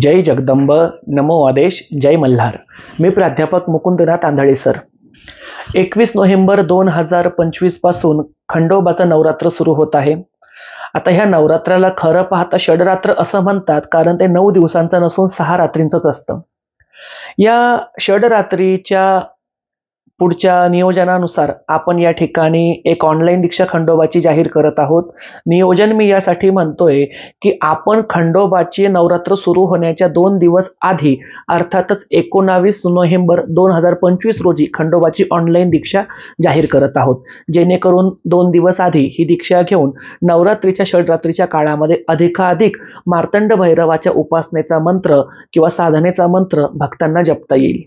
जय जगदंब नमो आदेश जय मल्हार. मी प्राध्यापक मुकुंदनाथ आंधळे सर. एकवीस नोव्हेंबर दोन हजार पंचवीसपासून खंडोबाचं नवरात्र सुरू होत आहे. आता ह्या नवरात्राला खरं पाहता षडरात्र असं म्हणतात कारण ते नऊ दिवसांचं नसून सहा रात्रींचंच असतं. या षडरात्रीच्या पुढच्या नियोजनानुसार आपण या ठिकाणी एक ऑनलाईन दीक्षा खंडोबाची जाहीर करत आहोत. नियोजन मी यासाठी म्हणतोय की आपण खंडोबाची नवरात्र सुरू होण्याच्या दोन दिवस आधी अर्थातच एकोणावीस नोव्हेंबर दोन हजार पंचवीस रोजी खंडोबाची ऑनलाईन दीक्षा जाहीर करत आहोत. जेणेकरून दोन दिवस आधी ही दीक्षा घेऊन नवरात्रीच्या षडरात्रीच्या काळामध्ये अधिकाधिक मार्तंड भैरवाच्या उपासनेचा मंत्र किंवा साधनेचा मंत्र भक्तांना जपता येईल.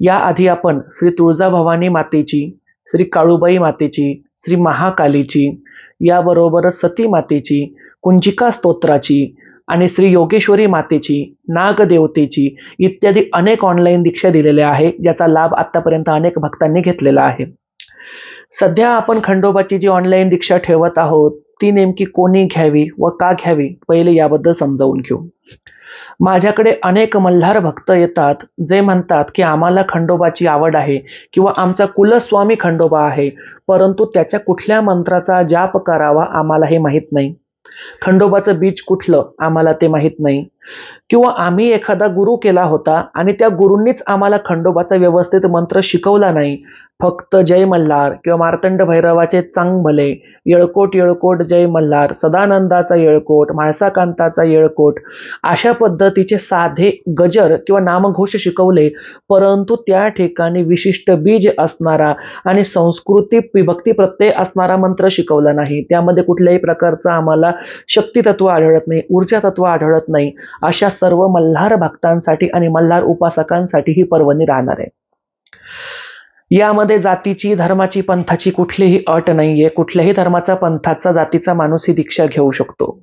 याआधी आपण श्री तुळजाभवानी मातेची श्री काळूबाई मातेची श्री महाकालीची याबरोबरच सती मातेची कुंजिका स्तोत्राची आणि श्री योगेश्वरी मातेची नागदेवतेची इत्यादी अनेक ऑनलाईन दीक्षा दिलेल्या आहे ज्याचा लाभ आतापर्यंत अनेक भक्तांनी घेतलेला आहे. सध्या आपण खंडोबाची जी ऑनलाईन दीक्षा ठेवत आहोत ती नेमकी कोणी घ्यावी व का घ्यावी पहिले याबद्दल समजावून घेऊ. माझ्याकडे अनेक मल्हार भक्त येतात जे म्हणतात की आम्हाला खंडोबाची आवड आहे किंवा आमचा कुलस्वामी खंडोबा आहे परंतु त्याच्या कुठल्या मंत्राचा जाप करावा आम्हाला हे माहीत नाही. खंडोबाचं बीज कुठलं आम्हाला ते माहीत नाही. किंवा आम्ही एखादा गुरु केला होता आणि त्या गुरूंनीच आम्हाला खंडोबाचा व्यवस्थित मंत्र शिकवला नाही. फक्त जय मल्हार किंवा मार्तंड भैरवाचे चांग भले येळकोट येळकोट जय मल्हार सदानंदाचा येळकोट म्हाळसाकांताचा येळकोट अशा पद्धतीचे साधे गजर किंवा नामघोष शिकवले परंतु त्या ठिकाणी विशिष्ट बीज असणारा आणि संस्कृती विभक्ती प्रत्यय असणारा मंत्र शिकवला नाही. त्यामध्ये कुठल्याही प्रकारचा आम्हाला शक्ती तत्व आढळत नाही ऊर्जा तत्व आढळत नाही. अशा सर्व मल्हार भक्तांसाठी आणि मल्हार उपासकांसाठी ही पर्वणी राहणार आहे. यामध्ये जातीची धर्माची पंथाची कुठलीही अट नाहीये. कुठल्याही धर्माचा पंथाचा जातीचा माणूस ही दीक्षा घेऊ शकतो.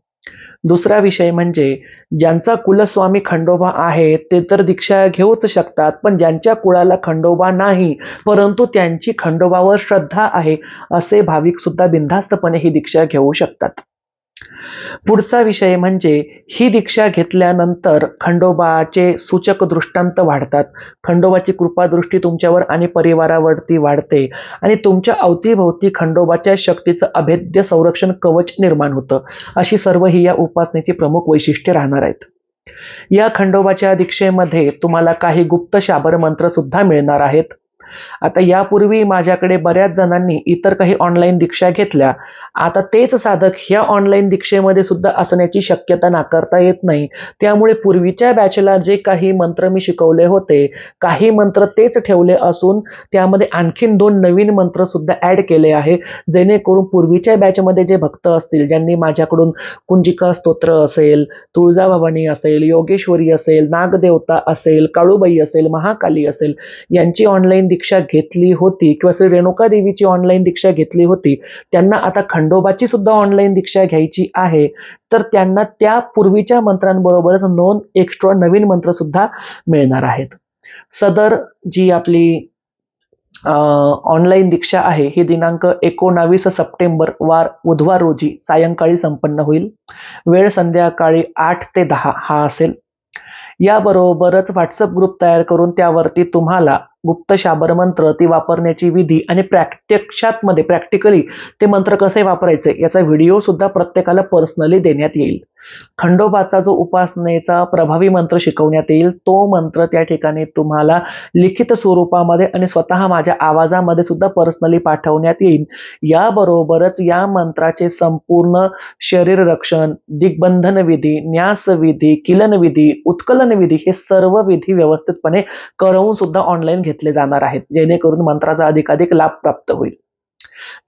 दुसरा विषय म्हणजे ज्यांचा कुलस्वामी खंडोबा आहे ते तर दीक्षा घेऊच शकतात पण ज्यांच्या कुळाला खंडोबा नाही परंतु त्यांची खंडोबावर श्रद्धा आहे असे भाविक सुद्धा बिनधास्तपणे ही दीक्षा घेऊ शकतात. पुढचा विषय म्हणजे ही दीक्षा घेतल्यानंतर खंडोबाचे सूचक दृष्टांत वाढतात. खंडोबाची कृपादृष्टी तुमच्यावर आणि परिवारावरती वाढते आणि तुमच्या अवतीभोवती खंडोबाच्या शक्तीचं अभेद्य संरक्षण कवच निर्माण होतं. अशी सर्व ही या उपासनेची प्रमुख वैशिष्ट्ये राहणार आहेत. या खंडोबाच्या दीक्षेमध्ये तुम्हाला काही गुप्त शाबर मंत्र सुद्धा मिळणार आहेत. आता यापूर्वी माझ्याकडे बऱ्याच जणांनी इतर काही ऑनलाईन दीक्षा घेतल्या. आता तेच साधक ह्या ऑनलाईन दीक्षेमध्ये सुद्धा असण्याची शक्यता नाकारता येत नाही. त्यामुळे पूर्वीच्या बॅचला जे काही मंत्र मी शिकवले होते काही मंत्र तेच ठेवले असून त्यामध्ये आणखीन दोन नवीन मंत्र सुद्धा ऍड केले आहे जेणेकरून पूर्वीच्या बॅचमध्ये जे भक्त असतील ज्यांनी माझ्याकडून कुंजिका स्तोत्र असेल तुळजाभवानी असेल योगेश्वरी असेल नागदेवता असेल काळूबाई असेल महाकाली असेल यांची ऑनलाईन दीक्षा दीक्षा घेतली होती किंवा श्री रेणुका देवीची ऑनलाईन दीक्षा घेतली होती त्यांना आता खंडोबाची सुद्धा ऑनलाईन दीक्षा घ्यायची आहे. तर त्यांना त्या पूर्वीच्या मंत्रांबरोबरच नोंद एक्स्ट्रा नवीन मंत्र सुद्धा मिळणार आहेत. सदर जी आपली ऑनलाईन दीक्षा आहे ही दिनांक एकोणावीस सप्टेंबर वार बुधवार रोजी सायंकाळी संपन्न होईल. वेळ संध्याकाळी आठ ते दहा हा असेल. याबरोबरच व्हॉट्सअप ग्रुप तयार करून त्यावरती तुम्हाला गुप्त शाबर मंत्र ती वापरण्याची विधी आणि प्रत्यक्षात मध्ये प्रॅक्टिकली ते मंत्र कसे वापरायचे याचा व्हिडिओ सुद्धा प्रत्येकाला पर्सनली देण्यात येईल. खंडोबाचा जो उपासनेचा प्रभावी मंत्र शिकवण्यात येईल तो मंत्र त्या ठिकाणी तुम्हाला लिखित स्वरूपामध्ये आणि स्वतः माझ्या आवाजामध्ये सुद्धा पर्सनली पाठवण्यात येईल. याबरोबरच या मंत्राचे संपूर्ण शरीर रक्षण दिग्बंधन विधी न्यास विधी किलन विधी उत्कलन विधी हे सर्व विधी व्यवस्थितपणे करवून सुद्धा ऑनलाईन घेतले जाणार आहेत. जेणेकरून मंत्राचा अधिकाधिक लाभ प्राप्त होईल.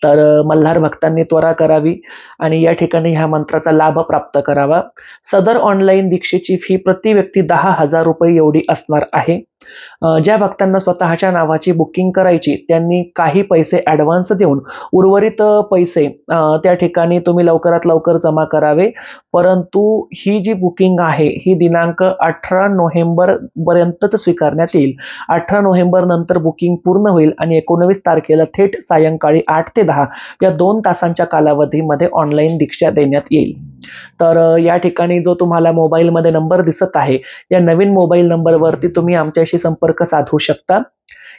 तर मल्हार भक्तांनी त्वरा करावी आणि या ठिकाणी ह्या मंत्राचा लाभ प्राप्त करावा. सदर ऑनलाईन दीक्षेची फी प्रति व्यक्ती दहा हजार रुपये एवढी असणार आहे. ज्या भक्तांना स्वतःच्या नावाची बुकिंग करायची त्यांनी काही पैसे ॲडव्हान्स देऊन उर्वरित पैसे त्या ठिकाणी तुम्ही लवकरात लवकर जमा करावे. परंतु ही जी बुकिंग आहे ही दिनांक अठरा नोव्हेंबर पर्यंतच स्वीकारण्यात येईल. अठरा नोव्हेंबर नंतर बुकिंग पूर्ण होईल आणि एकोणवीस तारखेला थेट सायंकाळी आठ आठ ते दहा या दोन तासांच्या कालावधीमध्ये ऑनलाईन दीक्षा देण्यात येईल. तर या ठिकाणी जो तुम्हाला मोबाईलमध्ये नंबर दिसत आहे या नवीन मोबाईल नंबरवरती तुम्ही आमच्याशी संपर्क साधू शकता.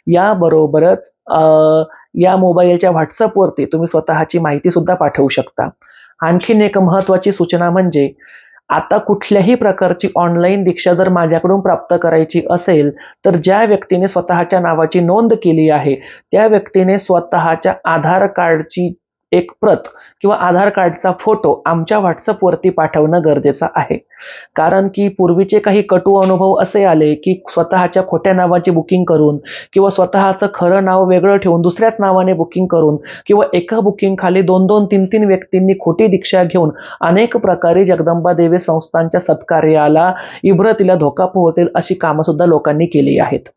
याबरोबरच या मोबाईलच्या व्हॉट्सअपवरती तुम्ही स्वतःची माहिती सुद्धा पाठवू शकता. आणखीन एक महत्त्वाची सूचना म्हणजे आता कुठल्याही प्रकारची ऑनलाईन दीक्षा जर माझ्याकडून प्राप्त करायची असेल तर ज्या व्यक्तीने स्वतःच्या नावाची नोंद केली आहे त्या व्यक्तीने स्वतःच्या आधार कार्डची एक प्रत किंवा आधार कार्डचा फोटो आमच्या व्हॉट्सअपवरती पाठवणं गरजेचं आहे. कारण की पूर्वीचे काही कटू अनुभव असे आले की स्वतःच्या खोट्या नावाची बुकिंग करून किंवा स्वतःचं खरं नाव वेगळं ठेवून दुसऱ्याच नावाने बुकिंग करून किंवा एका बुकिंग खाली दोन दोन तीन तीन व्यक्तींनी खोटी दीक्षा घेऊन अनेक प्रकारे जगदंबा देवी संस्थांच्या सत्कार्याला इब्रतीला धोका पोहोचेल अशी कामंसुद्धा लोकांनी केली आहेत.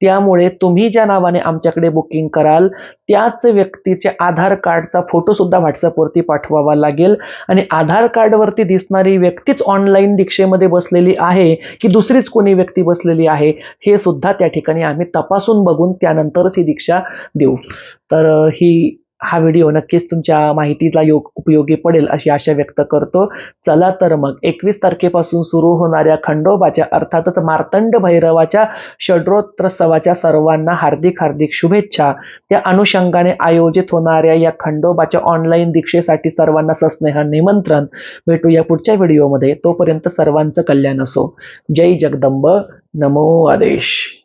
त्यामुळे तुम्ही ज्या नावाने आमच्याकडे बुकिंग कराल त्याच व्यक्तीचे आधार कार्डचा फोटोसुद्धा व्हॉट्सअपवरती पाठवावा लागेल. आणि आधार कार्डवरती दिसणारी व्यक्तीच ऑनलाईन दीक्षेमध्ये बसलेली आहे की दुसरीच कोणी व्यक्ती बसलेली आहे हे सुद्धा त्या ठिकाणी आम्ही तपासून बघून त्यानंतरच ही दीक्षा देऊ. तर ही हा व्हिडिओ नक्कीच तुमच्या माहितीला योग उपयोगी पडेल अशी आशा व्यक्त करतो. चला तर मग एकवीस तारखेपासून सुरू होणाऱ्या खंडोबाच्या अर्थातच मार्तंड भैरवाच्या षड्रोत्रोत्सवाच्या सर्वांना हार्दिक हार्दिक शुभेच्छा. त्या अनुषंगाने आयोजित होणाऱ्या या खंडोबाच्या ऑनलाईन दीक्षेसाठी सर्वांना सस्नेह निमंत्रण. भेटूया पुढच्या व्हिडिओमध्ये. तोपर्यंत सर्वांचं कल्याण असो. जय जगदंब. नमो आदेश.